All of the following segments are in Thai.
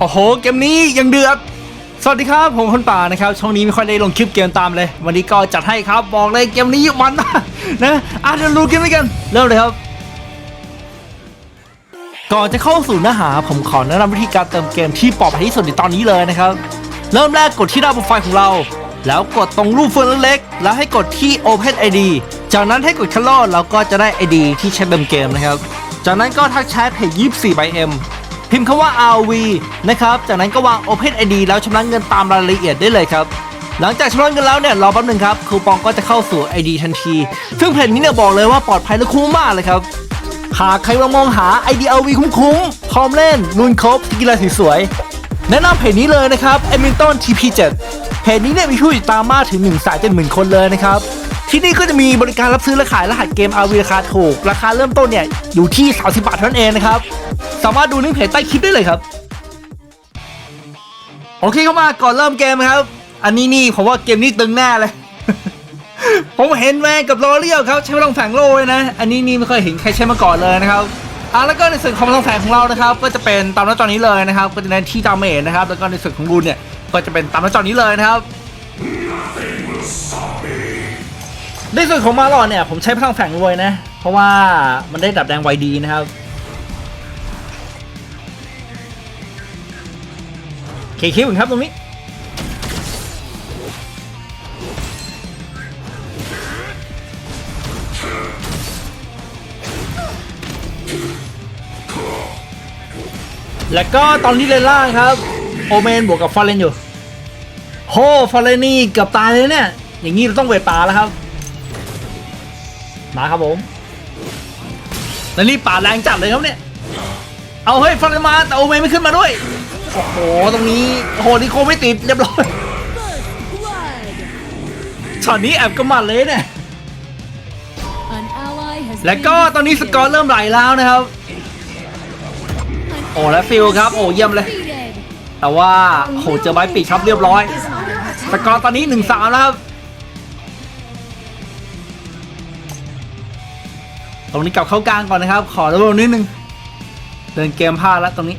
โอ้โห เกมนี้ยังเดือด สวัสดีครับ ผมคนป่านะครับ ช่องนี้ไม่ค่อยได้ลงคลิปเกมตามเลย วันนี้ก็จัดให้ครับ บอกเลยเกมนี้มันนะอะเดี๋ยวรู้เกมด้วยกัน เริ่มเลยครับ ก่อนจะเข้าสู่เนื้อหา ผมขอแนะนำวิธีการเติมเกมที่ปลอดภัยที่สุดในตอนนี้เลยนะครับ เริ่มแรกกดที่หน้าโปรไฟล์ของเรา แล้วกดตรงรูปเฟืองเล็กๆ แล้วให้กดที่ Open ID จากนั้นให้กดคัลเลอร์แล้วก็จะได้ ID ที่ใช้เติมเกมนะครับ จากนั้นก็ทักแชทเพจ24 by M พิมพ์คำว่า RV นะครับ จากนั้นก็วาง Open ID แล้วชำระเงินตามรายละเอียดได้เลยครับ หลังจากชำระเงินแล้วเนี่ยรอแป๊บหนึ่งครับคูปองก็จะเข้าสู่ ID ทันที ซึ่งเพจนี้เนี่ยบอกเลยว่าปลอดภัยและคุ้มมากเลยครับ หากใครลังมองหา IDLV คุ้มๆพร้อมเล่นลุนครบกีฬาสีสวยแนะนำเพจนี้เลยนะครับ e m i l t o n TP7 เพจนี้เนี่ยมีผู้ติดตามมากถึง1นึ่งแสนเจ็ดหมื่นคนเลยนะครับ ที่นี่ก็จะมีบริการรับซื้อและขายรหัสเกม RV ราคาถูก ราคาเริ่มต้นเนี่ยอยู่ที่ 30 บาทเท่านั้นเองนะครับ สามารถดูลิงก์เพจใต้คลิปได้เลยครับ โอเคเข้ามาก่อนเริ่มเกมนะครับ อันนี้นี่ผมว่าเกมนี้ตึงแน่เลย ผมเห็นแมนกับลอเรียลครับใช้พลังแฝงโลเลยนะ อันนี้นี่ไม่เคยเห็นใครใช้มาก่อนเลยนะครับอะแล้วก็ในส่วนของพลังแฝงของเรานะครับ ก็จะเป็นตามหน้าจอนี้เลยนะครับ ก็จะเน้นที่ดาเมจนะครับ แล้วก็ในส่วนของรูนเนี่ยก็จะเป็นตามหน้าจอนี้เลยนะครับในส่วนของมาหลอดเนี่ยผมใช้พลังแฝงรวยนะ เพราะว่ามันได้ดับแดงไวดีนะครับ เคคิวครับตรงนี้ แล้วก็ตอนนี้เลนล่างครับ โอเมนบวกกับฟอร์เรนอยู่โหฟอร์เรนนี่เกือบตายเลยเนี่ย อย่างนี้เราต้องเวทป่าแล้วครับ มาครับผมแล้วนี่ป่าแรงจัดเลยครับเนี่ย เอาเฮ้ยฟอร์เรนมาแต่โอเมนไม่ขึ้นมาด้วย โอ้โห ตรงนี้โหนิโคไม่ติดเรียบร้อยช็อตนี้แอบกระหมัดเลยเนี่ย แล้วก็ตอนนี้สกอร์เริ่มไหลแล้วนะครับ โอ้แล้วฟิลครับ โอ้เยี่ยมเลย แต่ว่าโหเจอไม้ปีกครับเรียบร้อย สกอร์ตอนนี้หนึ่งสามแล้วครับตรงนี้กลับเข้ากลางก่อนนะครับ ขอระเบิดนิดนึง เดินเกมพลาดแล้วตรงนี้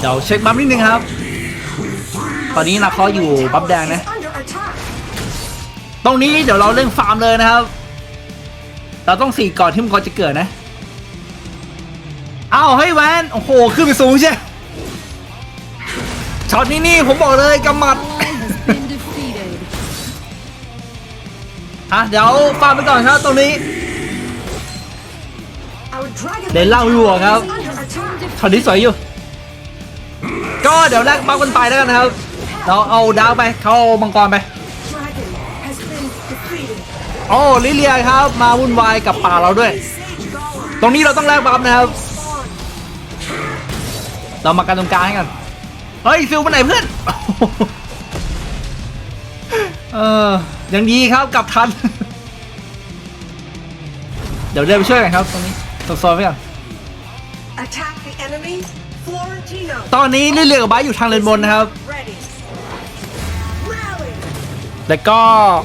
เดี๋ยวเช็คบัฟนิดนึงครับ ตอนนี้นะเขาอยู่บัฟแดงนะ ตรงนี้เดี๋ยวเราเล่นฟาร์มเลยนะครับ เราต้องสี่ก่อนที่มังกรจะเกิดนะ เอ้าวเฮ้ยแวน โอ้โห ขึ้นไปสูงใช่ช็อตนี้นี่ผมบอกเลยกำมัดอะเดี๋ยวฟาร์มไปก่อนครับตรงนี้เดนเล่าอยู่อะครับช็อตนี้สวยอยู่ ก็เดี๋ยวแลกบัฟกันไปแล้วกันนะครับ เราเอาดาวไป เขาเอามังกรไป โอ้ลิเลียครับ มาวุ่นวายกับป่าเราด้วย ตรงนี้เราต้องแลกบัฟนะครับ เรามากันตรงกลางให้กัน เฮ้ยฟิลไปไหนเพื่อน เออยังดีครับกลับทัน เดี๋ยวเดินไปช่วยกันครับตรงนี้โซนๆไว้ก่อน ตอนนี้ลิเลียกับไบร์ทอยู่ทางเลนบนนะครับ แล้วก็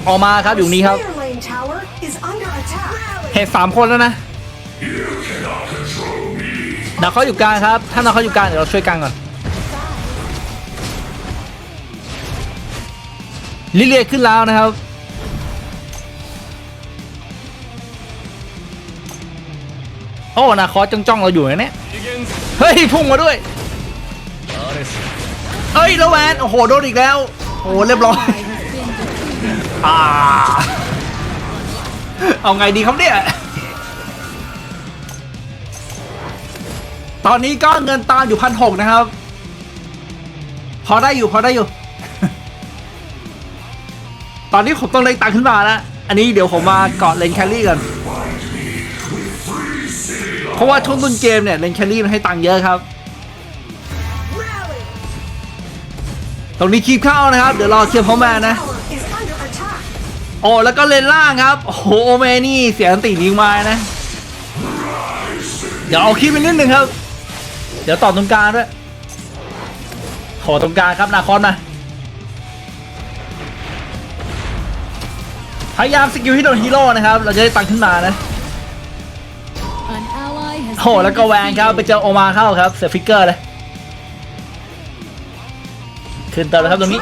ออกมาครับอยู่นี้ครับ เหตุสามคนแล้วนะนาเขาอยู่กลางครับ ถ้านาเขาอยู่กลางเดี๋ยวเราช่วยกลางก่อนลิเลียขึ้นแล้วนะครับ โอ้นาคอจ้องๆเราอยู่นะเนี่ย เฮ้ย พุ่งมาด้วย เอ้ยแล้วแวนโอ้โหโดนอีกแล้วโอ้โหเรียบร้อยอ่าเอาไงดีครับเนี่ยตอนนี้ก็เงินตามอยู่พันหกนะครับ พอได้อยู่พอได้อยู่ ตอนนี้ผมต้องเล่นตังค์ขึ้นมาแล้วอันนี้เดี๋ยวผมมาเกาะเลนแคลรี่ก่อนเพราะว่าช่วงต้นเกมเนี่ยเลนแคลรี่มันให้ตังค์เยอะครับ รงนี้คีบเข้านะครับ เดี๋ยวรอเคลียร์พร้อมแมนนะโอ้แล้วก็เลนล่างครับโอ้โหโอเมนี่เสียงติยิงมานะ เดี๋ยวเอาคีบไปนิดนึงครับ เดี๋ยวต่อตรงกลางด้วยขอตรงกลางครับนาคอนมาพยายามสกิลที่โดนฮีโร่นะครับ เราจะได้ตังค์ขึ้นมานะ An ally has โหแล้วก็แวนครับไปเจอโอมาเข้าครับเสียฟิกเกอร์เลย ขึ้นเติมเลยครับตรงนี้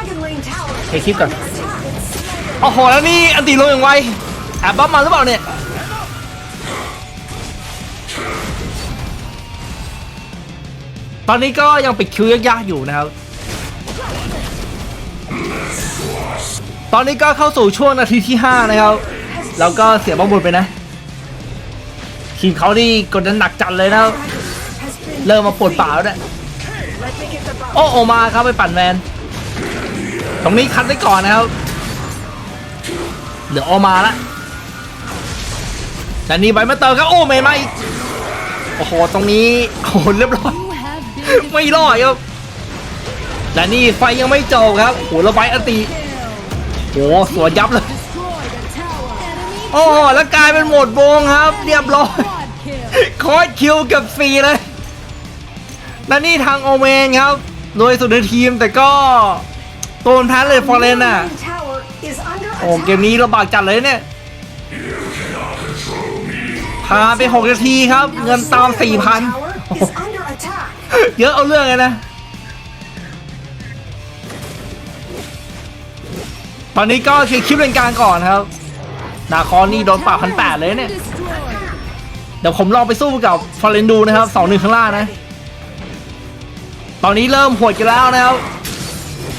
เฮ้ยคลิปก่อนโอ้โหแล้วนี่อันตีลงอย่างไวแอบบัฟมาหรือเปล่าเนี่ยตอนนี้ก็ยังปิดคิวยากๆอยู่นะครับ ตอนนี้ก็เข้าสู่ช่วงนาทีที่ 5 นะครับ แล้วก็เสียบ้องบุญไปนะ ทีมเขานี่กดดันหนักจัดเลยนะ เริ่มมาปวดเปล่าแล้วเนี่ยโอ้โอมาครับไปปั่นแมน ตรงนี้คัดไว้ก่อนนะครับ เหลือโอมาละแต่นี่ใบมาเติมครับ โอ้เมย์มาอีกโอ้โห ตรงนี้โอ้โหเรียบร้อย ไม่รอดครับและนี่ไฟยังไม่จบครับโหแล้วใบอันตีโอ้โหสวนยับเลย โอ้แล้วกลายเป็นหมดวงครับ เรียบร้อยคอร์สคิวกับฟรีเลยและนี่ทางโอเมนครับรวยสุดในทีมแต่ก็ โดนแพ้เลยฟอร์เรนอะ โอ้เกมนี้ลำบากจัดเลยเนี่ยพาไป 6 นาทีครับ เงินตาม 4,000 เยอะเอาเรื่องเลยนะ ตอนนี้ก็เคลียร์คลิปเลนกลางก่อนครับ นาคอนนี่โดนป่าพันแปดเลยเนี่ย เดี๋ยวผมลองไปสู้กับฟอร์เรนดูนะครับสองหนึ่งข้างล่างนะ ตอนนี้เริ่มหวดกันแล้วนะครับ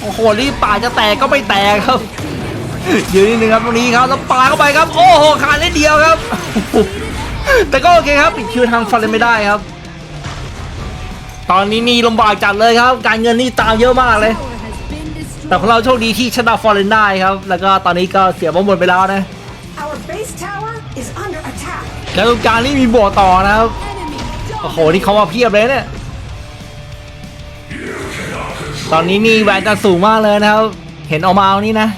โอ้โหนี่ป่าจะแตกก็ไม่แตกครับยืนนิดนึงครับตรงนี้ครับแล้วปาเข้าไปครับ โอ้โหขาดนิดเดียวครับ แต่ก็โอเคครับปิดคิวทางฟอร์เรนไม่ได้ครับ ตอนนี้นี่ลำบากจัดเลยครับ การเงินนี่ตามเยอะมากเลย แต่ของเราโชคดีที่ชนะฟอร์เรนได้ครับ แล้วก็ตอนนี้ก็เสียบอลหมดไปแล้วนะแล้วตรงกางนี่มีบวกต่อนะครับโอ้โหนี่เขามาเพียบเลยเนี่ย ตอนนี้นี่แวนจะสูงมากเลยนะครับ เห็นออกมาเอานี่นะ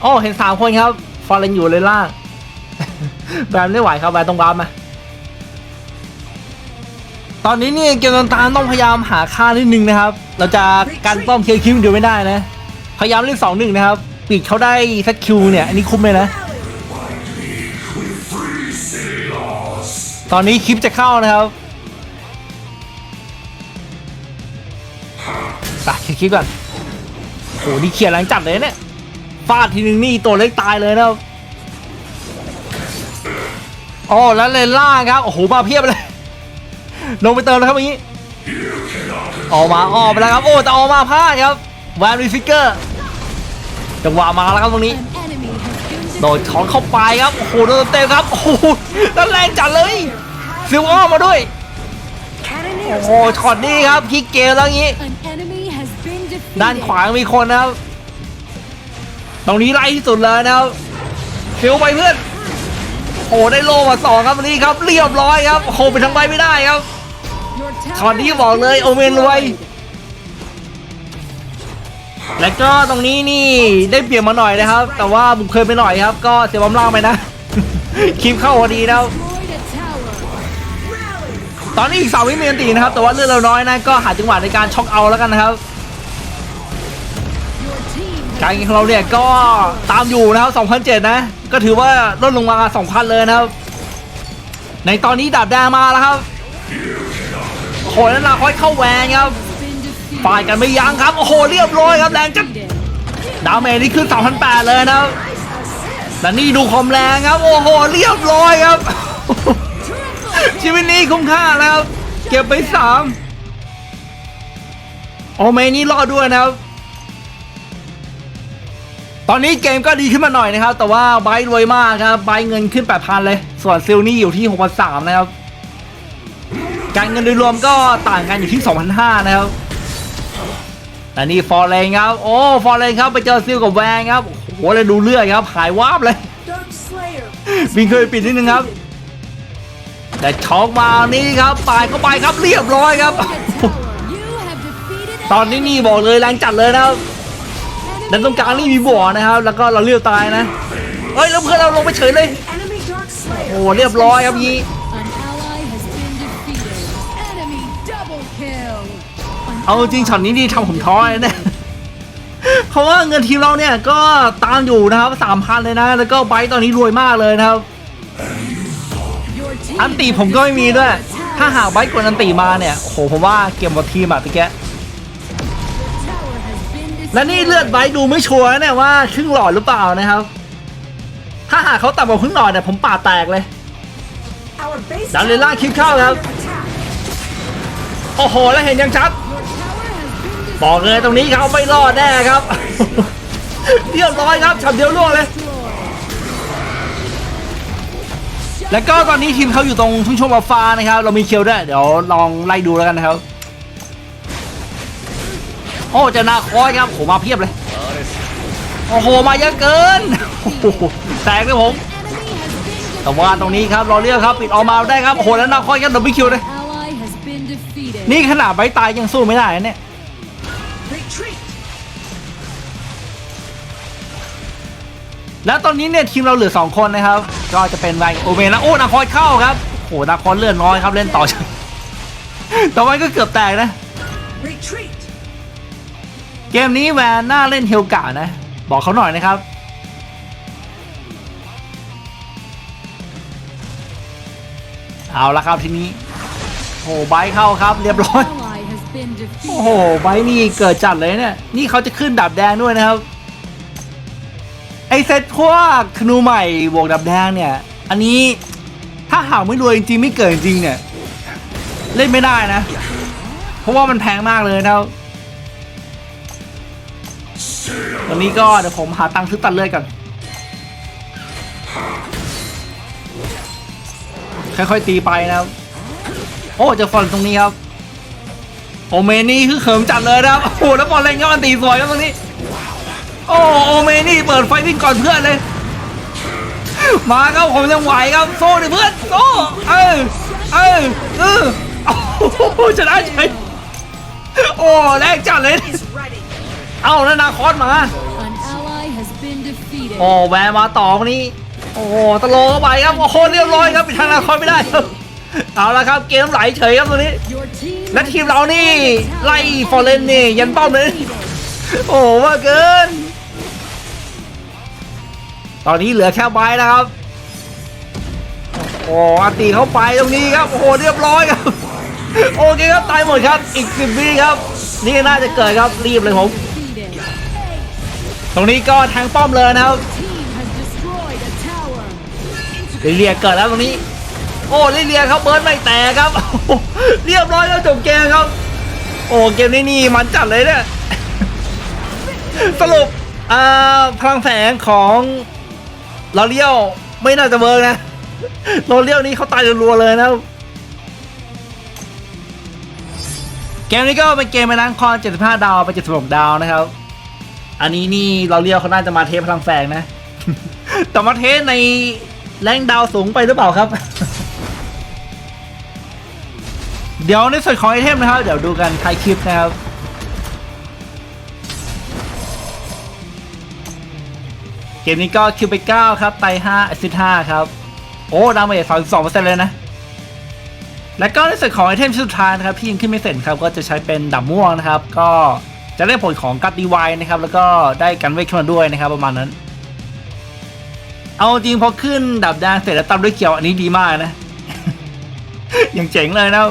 โอ้ เห็นสามคนครับ ฟอร์เรนอยู่เลยล่างแวนไม่ไหวครับแวนต้องวาร์ปมา ตอนนี้นี่เกมต่างๆต้องพยายามหาค่านิดนึงนะครับ เราจะการป้อมเคลียร์คิวเดียวไม่ได้นะ พยายามเล่นสองหนึ่งนะครับปิดเขาได้สักคิวเนี่ย อันนี้คุ้มเลยนะ ตอนนี้คลิปจะเข้านะครับ คลียร์คลิปก่อนโอ้นี่เขียนแรงจัดเลยเนี่ยฟาดทีนึงนี่ตัวเล็กตายเลยนะครับอ๋อแล้วเลนล่างครับ โอ้โห มาเพียบเลย ลงไปเติมแล้วครับเมื่อกี้ ออกมาออกไปแล้วครับ โอ้ แต่ออกมาพลาดครับแวนรีฟิกเกอร์ จังหวะมาแล้วครับตรงนี้ โดดช้อนเข้าไปครับ โอ้โห โดนเต็มครับ โอ้โหนั่นแรงจัดเลย ซิลอ้อมาด้วย โอ้โหช็อตนี้ครับพลิกเกมแล้วงี้ ด้านขวามีคนนะครับ ตรงนี้ไล่ที่สุดเลยนะครับฟิวไปเพื่อนโอ้โหได้โลมาสองครับวันนี้ครับ เรียบร้อยครับโอ้โหไปทางใบไม่ได้ครับช็อตนี้บอกเลยโอเมนรวยแล้วก็ตรงนี้นี่ได้เปลี่ยนมาหน่อยนะครับ แต่ว่าบุกเคยไปหน่อยครับ ก็เสียบอมล่างไปนะคลิปเข้าพอดีนะครับตอนนี้อีกสามวิมีนตีนะครับ แต่ว่าเลือดเราน้อยนะ ก็หาจังหวะในการช็อกเอาแล้วกันนะครับ การกินของเราเนี่ยก็ตามอยู่นะครับ2,007นะ ก็ถือว่าลดลงมา 2,000 เลยนะครับ ในตอนนี้ดาบแดงมาแล้วครับโอ้โหแล้วนาคอยเข้าแหวนครับฝ่ายกันไม่ยั้งครับ โอ้โห เรียบร้อยครับแรงจัดดาวเมนี่ขึ้น2,008เลยนะครับและนี่ดูความแรงครับ โอ้โห เรียบร้อยครับ ชีวิตนี้คุ้มค่าแล้วครับเก็บไปสามโอเมนี่รอดด้วยนะครับ ตอนนี้เกมก็ดีขึ้นมาหน่อยนะครับ แต่ว่าไบรท์รวยมากครับไบรท์เงินขึ้น 8,000 เลย ส่วนซิลนี่อยู่ที่ 6,300 นะครับ การเงินโดยรวมก็ต่างกันอยู่ที่ 2,500 นะครับแต่นี่ฟอร์เรนครับ โอ้ฟอร์เรนครับไปเจอซิลกับแวงครับโอ้โหเลยดูเลือดครับหายวาบเลย Dark Slayer. วิ่งเคยปิดนิดนึงครับ แต่ช็อกมานี่ครับปาดเข้าไปครับเรียบร้อยครับ ตอนนี้นี่บอกเลยแรงจัดเลยนะครับ ดันตรงกลางนี่มีบ่อนะครับ แล้วก็เราเลี้ยวตายนะเฮ้ยแล้วเพื่อนเราลงไปเฉยเลยโอ้เรียบร้อยครับยี่เอาจริงช็อตนี้นี่ทำผมท้อเลยเนี่ยเพราะว่าเงินทีมเราเนี่ยก็ตามอยู่นะครับสามพันเลยนะ แล้วก็ไบรท์ตอนนี้รวยมากเลยนะครับ อันตีผมก็ไม่มีด้วย ถ้าหากไบค์กดอันตีมาเนี่ยโหผมว่าเกมบอลทีมอะตะเกีย และนี่เลือดไบดูไม่ชัวร์เนี่ยว่าครึ่งหลอดหรือเปล่านะครับ ถ้าหากเขาต่ำกว่าครึ่งหลอดเนี่ยผมปาแตกเลยดันเลยล่างคิดเข้าครับ โอ้โห แล้วเห็นยังชัด บอกเลยตรงนี้เขาไม่รอดแน่ครับเรียบร้อยครับฉับเดียวล่วงเลย แล้วก็ตอนนี้ทีมเขาอยู่ตรงทุ่งชมอัลฟานะครับ เรามีเคียวด้วย เดี๋ยวลองไล่ดูแล้วกันนะครับ โอ้จะนาคอยครับโหมาเพียบเลย โอ้โหมาเยอะเกินแตกเลยผมแต่ว่าตรงนี้ครับรอเรียกครับปิดออกมาได้ครับโอ้โหแล้วนาคอยครับดับเบิลคิวเลยนี่ขนาดใบตายยังสู้ไม่ได้เนี่ยแล้วตอนนี้เนี่ยทีมเราเหลือ 2 คนนะครับ ก็จะเป็นไงโอเมนแล้วโอ้นาคอยเข้าครับโอ้นาคอยเลื่อนน้อยครับเล่นต่อแต่ว่าก็เกือบแตกนะ Retreat. เกมนี้แวนน่าเล่นเฮลกานะ บอกเขาหน่อยนะครับ เอาละครับทีนี้โอ้ไบเข้าครับเรียบร้อย โอ้โหไบนี่เกิดจัดเลยเนี่ยนี่เขาจะขึ้นดับแดงด้วยนะครับ ไอเซตพวกธนูใหม่บวกดับแดงเนี่ย อันนี้ถ้าหาไม่รวยจริงๆไม่เกิดจริงเนี่ย เล่นไม่ได้นะ เพราะว่ามันแพงมากเลยนะครับ ตอนนี้ก็เดี๋ยวผมหาตังค์ซื้อตัดเลือดก่อนค่อยๆตีไปนะครับ โอ้จะฟอนตรงนี้ครับโอเมนี่คือเขิมจัดเลยนะครับโอ้โหแล้วบอลเล่นก็มันตีสวยครับตรงนี้ โอ้โอเมนี่เปิดไฟวิ่งก่อนเพื่อนเลย มาครับผมยังไหวครับโซ่ดิเพื่อนโซ่เออเออเออโอ้โหชนะเฉยโอ้แรงจัดเลย เอ้าแล้วนาคอสมา An ally has been defeated. โอ้แวร์มาต่อวันนี้ โอ้โหตะโลเข้าไปครับ โอ้โหเรียบร้อยครับปิดทางนาคอสไม่ได้ครับเอาละครับเกมไหลเฉยครับตัวนี้ Your team และทีมเรานี่ ไล่ฟอร์เรนนี่ยันป้อมเลย โอ้ว่าเกิน ตอนนี้เหลือแค่ใบแล้วครับ โอ้อันตีเข้าไปตรงนี้ครับ โอ้โหเรียบร้อยครับ โอเคครับตายหมดครับ อีกสิบวิครับ นี่น่าจะเกิดครับรีบเลยผม defeated. ตรงนี้ก็แทงป้อมเลยนะครับลิเลียเกิดแล้วตรงนี้ โอ้ลิเลียครับเบิร์ดไม่แตกครับ เรียบร้อยแล้วจบเกมครับ โอ้เกมนี้นี่มันจัดเลยเนี่ยสรุปอ่าพลังแสงของลอเลียวไม่น่าจะเวิร์กนะลอเลียวนี้เขาตายรัวเลยนะครับเกมนี้ก็เป็นเกมไปนั้งคอน75 ดาวไป76ดาวนะครับ อันนี้นี่ลอเลียวเขาน่าจะมาเทพลังแสงนะ แต่มาเทสในแรงดาวสูงไปหรือเปล่าครับ เดี๋ยวในส่วนของไอเทมนะครับ เดี๋ยวดูกันท้ายคลิปนะครับเกมนี้ก็คิวไป 9 ครับไต5แอซิด5ครับ โอ้ดาเมจ32%เลยนะ และก็ในส่วนของไอเทมสุดท้ายนะครับที่ยังขึ้นไม่เสร็จครับ ก็จะใช้เป็นดับม่วงนะครับ ก็ จะได้ผลของกัดดีไวนะครับ แล้วก็ได้กันเวทขึ้นมาด้วยนะครับ ประมาณนั้น เอาจริงพอขึ้นดับแดงเสร็จแล้วตามด้วยเขียวอันนี้ดีมากนะ อย่างเจ๋งเลยนะ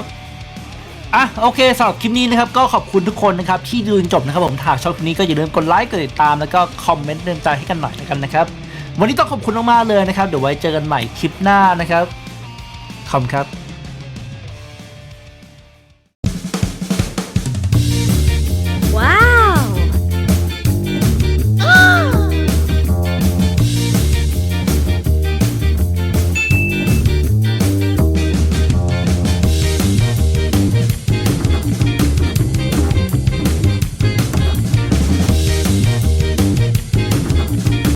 อะโอเคสำหรับคลิปนี้นะครับ ก็ขอบคุณทุกคนนะครับ ที่ดูจนจบนะครับผมถ้าชอบคลิปนี้ก็อย่าลืมกดไลค์กดติดตามแล้วก็คอมเมนต์เตือนใจให้กันหน่อยแล้วกันนะครับ วันนี้ต้องขอบคุณมากๆเลยนะครับ เดี๋ยวไว้เจอกันใหม่คลิปหน้านะครับขอบคุณครับ